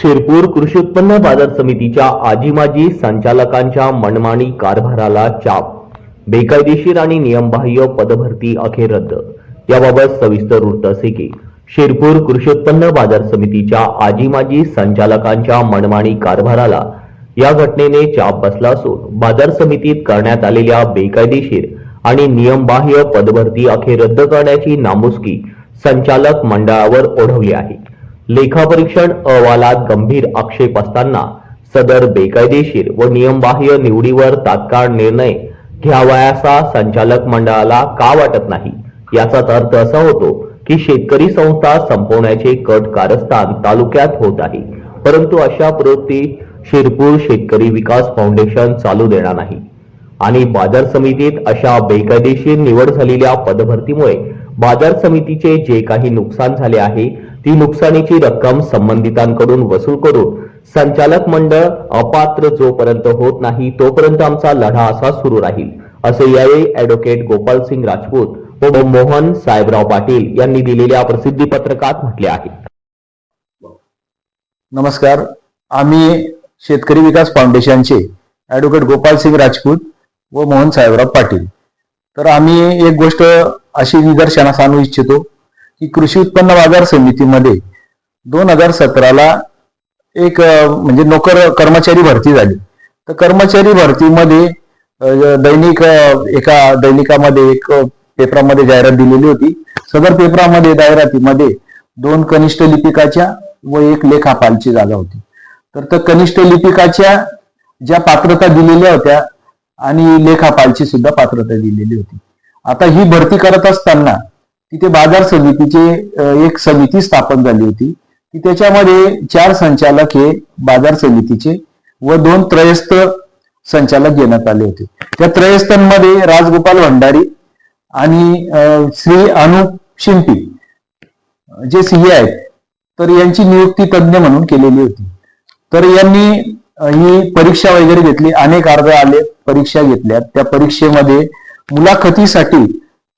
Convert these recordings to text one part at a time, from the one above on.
शिरपूर कृषी उत्पन्न बाजार समितीच्या आजीमाजी संचालकांच्या मनमानी कारभाराला चाप. बेकायदेशीर आणि नियमबाह्य पदभरती अखेर रद्द. याबाबत सविस्तर वृत्त असे की शिरपूर कृषी उत्पन्न बाजार समितीच्या आजीमाजी संचालकांच्या मनमानी कारभाराला या घटनेने चाप बसला असून बाजार समितीत करण्यात आलेल्या बेकायदेशीर आणि नियमबाह्य पदभरती अखेर रद्द करण्याची नामुसकी संचालक मंडळावर ओढवली आहे. लेखापरीक्षण अहवालात गंभीर आक्षेप असताना सदर बेकायदेशीर व नियमबाह्य निवडीवर तात्काळ निर्णय घ्यावयाचा संचालक मंडळाला का वाटत नाही? याचाच अर्थ असा होतो की शेतकरी संस्था संपवण्याचे कट कारस्थान तालुक्यात होत आहे. परंतु अशा प्रवृत्ती शिरपूर शेतकरी विकास फाउंडेशन चालू देणार नाही. आणि बाजार समितीत अशा बेकायदेशीर निवड झालेल्या पदभरतीमुळे बाजार समितीचे जे काही नुकसान झाले आहे ती नुकसानीची रक्कम संबंधितांकडून वसूल करून संचालक मंडळ अपात्र जोपर्यंत होत नाही तोपर्यंत आमचा लढा असा सुरू राहील असे यावेळी ऍडव्होकेट गोपाल सिंग राजपूत व मोहन साहेबराव पाटील यांनी दिलेल्या प्रसिद्धी पत्रकात म्हटले आहे. नमस्कार. आम्ही शेतकरी विकास फाउंडेशनचे ॲडव्होकेट गोपाल सिंग राजपूत व मोहन साहेबराव पाटील. तर आम्ही एक गोष्ट अशी निदर्शनास आणू इच्छितो की कृषी उत्पन्न बाजार समितीमध्ये दोन हजार सतराला एक म्हणजे नोकर कर्मचारी भरती झाली. तर कर्मचारी भरतीमध्ये दैनिक एका दैनिकामध्ये एक पेपरामध्ये जाहिरात दिलेली होती. सदर पेपरामध्ये जाहिरातीमध्ये दोन कनिष्ठ लिपिकाच्या व एक लेखापालची जागा होती. तर त्या कनिष्ठ लिपिकाच्या ज्या पात्रता दिलेल्या होत्या आणि लेखापालची सुद्धा पात्रता दिलेली होती. आता ही भरती करत असताना तिथे बाजार समितीचे एक समिती स्थापन झाली होती. की त्याच्यामध्ये चार संचालक हे बाजार समितीचे व दोन त्रयस्थ संचालक घेण्यात आले होते. त्या त्रयस्थांमध्ये राजगोपाल भंडारी आणि श्री अनुप शिंपी जे सीए आहेत. तर यांची नियुक्ती तज्ज्ञ म्हणून केलेली होती. तर यांनी ही परीक्षा वगैरे घेतली. अनेक अर्ज आले परीक्षा घेतल्या त्या परीक्षेमध्ये मुलाखतीसाठी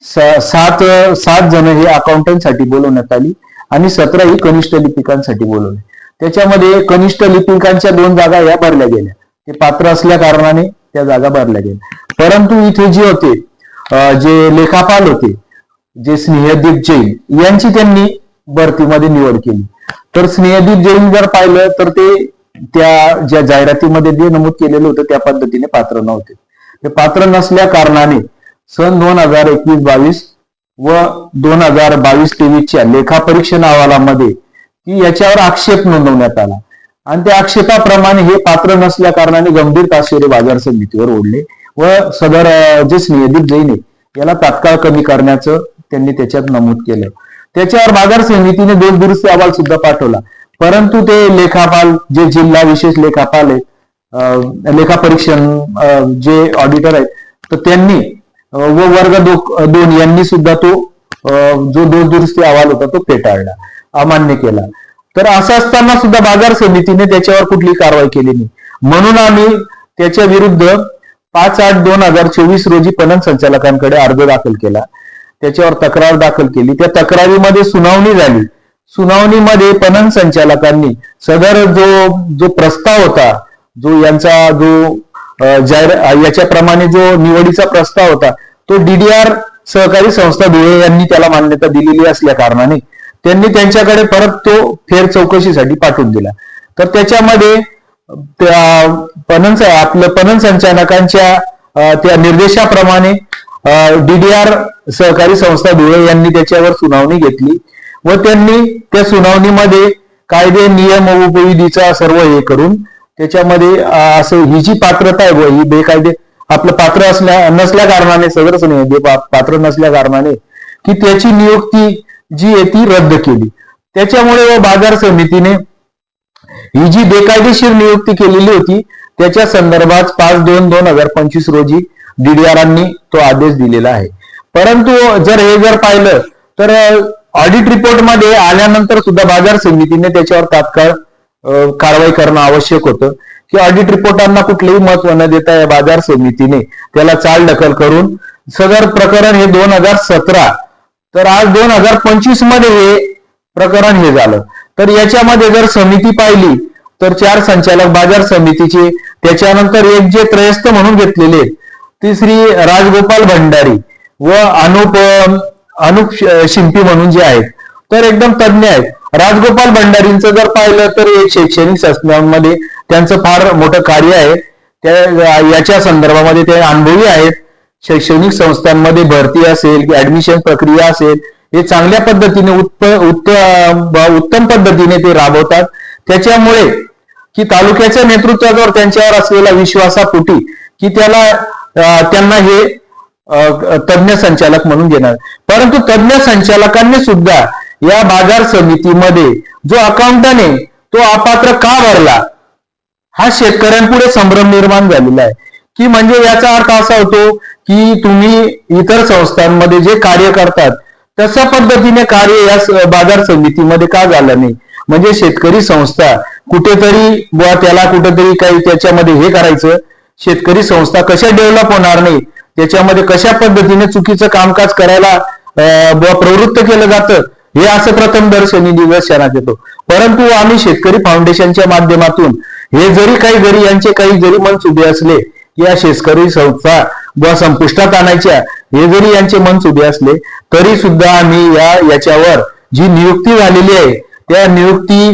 सात सात जण हे अकाउंटंटसाठी बोलवण्यात आली आणि सतरा ही कनिष्ठ लिपिकांसाठी बोलवले. त्याच्यामध्ये कनिष्ठ लिपिकांच्या दोन जागा या भरल्या गेल्या. ते पात्र असल्या कारणाने त्या जागा भरल्या गेल्या. परंतु इथे जे होते जे लेखापाल होते जे स्नेहदीप जैन यांची त्यांनी भरतीमध्ये निवड केली. तर स्नेहदीप जैन जर पाहिलं तर ते त्या ज्या जाहिरातीमध्ये जे नमूद केलेलं होतं त्या पद्धतीने पात्र नव्हते. ते पात्र नसल्या कारणाने सन दोन हजार एकवीस बावीस व दोन हजार बावीस तेवीसच्या लेखापरीक्षण अहवालामध्ये की याच्यावर आक्षेप नोंदवण्यात आला. आणि त्या आक्षेपाप्रमाणे हे पात्र नसल्या कारणाने गंभीर ताशेरे बाजार समितीवर ओढले व सदर जे स्नेहदीप जैन याला तात्काळ कमी करण्याचं त्यांनी त्याच्यात नमूद केलं. त्याच्यावर बाजार समितीने दोन दुरुस्ती अहवाल सुद्धा पाठवला. परंतु ते लेखापाल जे जिल्हा विशेष लेखापाल आहेत अं, लेखापरीक्षण जे ऑडिटर आहेत तर त्यांनी व वर्ग दो- दोन यांनी सुद्धा तो जो दोष दुरुस्ती अहवाल होता तो फेटाळला अमान्य केला. तर असं असताना सुद्धा बाजार समितीने त्याच्यावर कुठली कारवाई केली नाही. म्हणून आम्ही त्याच्या विरुद्ध पाच आठ दोन हजार चोवीस रोजी पणन संचालकांकडे अर्ज दाखल केला. त्याच्यावर तक्रार दाखल केली. त्या तक्रारीमध्ये सुनावणी झाली. सुनावणीमध्ये पणन संचालकांनी सदर जो जो प्रस्ताव होता जो यांचा जो जाहीर याच्याप्रमाणे जो निवडीचा प्रस्ताव होता तो डीडीआर सहकारी संस्था धुळे यांनी त्याला मान्यता दिलेली असल्या कारणाने त्यांनी त्यांच्याकडे परत तो फेर चौकशीसाठी पाठवून दिला. तर त्याच्यामध्ये त्या पणन आपलं पणन संचालकांच्या त्या निर्देशाप्रमाणे डीडीआर सहकारी संस्था धुळे यांनी त्याच्यावर सुनावणी घेतली व त्यांनी त्या सुनावणीमध्ये कायदे नियम व उपविधीचा सर्व हे करून त्याच्यामध्ये असं ही जी पात्रता आहे ही बेकायदे आपलं पात्र असल्या नसल्या कारणाने सदरच नाही बे- पात्र नसल्या कारणाने की त्याची नियुक्ती जी आहे ती रद्द केली. त्याच्यामुळे व बाजार समितीने ही जी बेकायदेशीर नियुक्ती केलेली होती त्याच्या संदर्भात पाच दोन दोन हजार पंचवीस रोजी डीडीआरांनी तो आदेश दिलेला आहे. परंतु जर हे जर पाहिलं तर ऑडिट रिपोर्टमध्ये आल्यानंतर सुद्धा बाजार समितीने त्याच्यावर तात्काळ कारवाई करणं आवश्यक होतं. की ऑडिट रिपोर्टांना कुठलेही महत्त्व न देता या बाजार समितीने त्याला चाल ढकल करून सदर प्रकरण हे दोन हजार सतरा तर आज दोन हजार पंचवीसमध्ये हे प्रकरण हे झालं. तर याच्यामध्ये जर समिती पाहिली तर चार संचालक बाजार समितीचे त्याच्यानंतर एक जे त्रयस्थ म्हणून घेतलेले ती श्री राजगोपाल भंडारी व अनुप अनुप शिंपी म्हणून जे आहेत तर एकदम तज्ज्ञ आहेत. राजगोपाल भंडारींचं जर पाहिलं तर एक शैक्षणिक संस्थांमध्ये त्यांचं फार मोठं कार्य आहे. त्या याच्या संदर्भामध्ये ते अनुभवी आहेत. शैक्षणिक संस्थांमध्ये भरती असेल ऍडमिशन प्रक्रिया असेल हे चांगल्या पद्धतीने उत्त उत्तम पद्धतीने ते राबवतात. त्याच्यामुळे की तालुक्याच्या नेतृत्वावर त्यांच्यावर असलेला विश्वासापोटी की त्याला त्यांना हे तज्ज्ञ तज्ञ संचालक म्हणून घेणार. परंतु तज्ञ संचालकांनी सुद्धा या बाजार समितीमध्ये जो अकाउंटाने आहे तो अपात्र का भरला? हा शेतकऱ्यांपुढे संभ्रम निर्माण झालेला आहे. की म्हणजे याचा अर्थ असा होतो की तुम्ही इतर संस्थांमध्ये जे कार्य करतात तशा पद्धतीने कार्य या बाजार समितीमध्ये का झालं नाही? म्हणजे शेतकरी संस्था कुठेतरी बुवा त्याला कुठेतरी काही त्याच्यामध्ये हे करायचं. शेतकरी संस्था कशा डेव्हलप होणार नाही? त्याच्यामध्ये कशा पद्धतीने चुकीचं कामकाज करायला बुवा प्रवृत्त केलं जातं? हे असं प्रथम दर्शनी दिवस शहरात येतो. परंतु आम्ही शेतकरी फाउंडेशनच्या माध्यमातून हे जरी काही जरी यांचे काही जरी मनसुबे असले या शेतकरी संस्था व संपुष्टात आणायच्या हे जरी यांचे मनसुबे असले तरी सुद्धा आम्ही या याच्यावर जी नियुक्ती झालेली आहे त्या नियुक्ती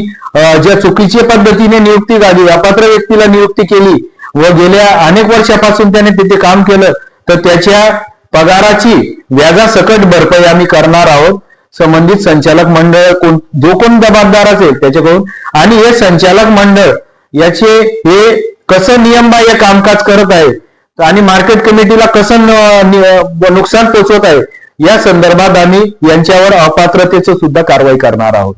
ज्या चुकीच्या पद्धतीने नियुक्ती झाली अपात्र व्यक्तीला नियुक्ती केली व गेल्या अनेक वर्षापासून त्याने तिथे काम केलं तर त्याच्या पगाराची व्याजासकट भरपाई आम्ही करणार आहोत. संबंधित संचालक मंडळ कोण जो कोण जबाबदार असेल त्याच्याकडून. आणि हे संचालक मंडळ याचे हे कसं नियमबाह्य कामकाज करत आहे आणि मार्केट कमिटीला कसं नुकसान पोचवत आहे या संदर्भात आम्ही यांच्यावर अपात्रतेचं सुद्धा कारवाई करणार आहोत.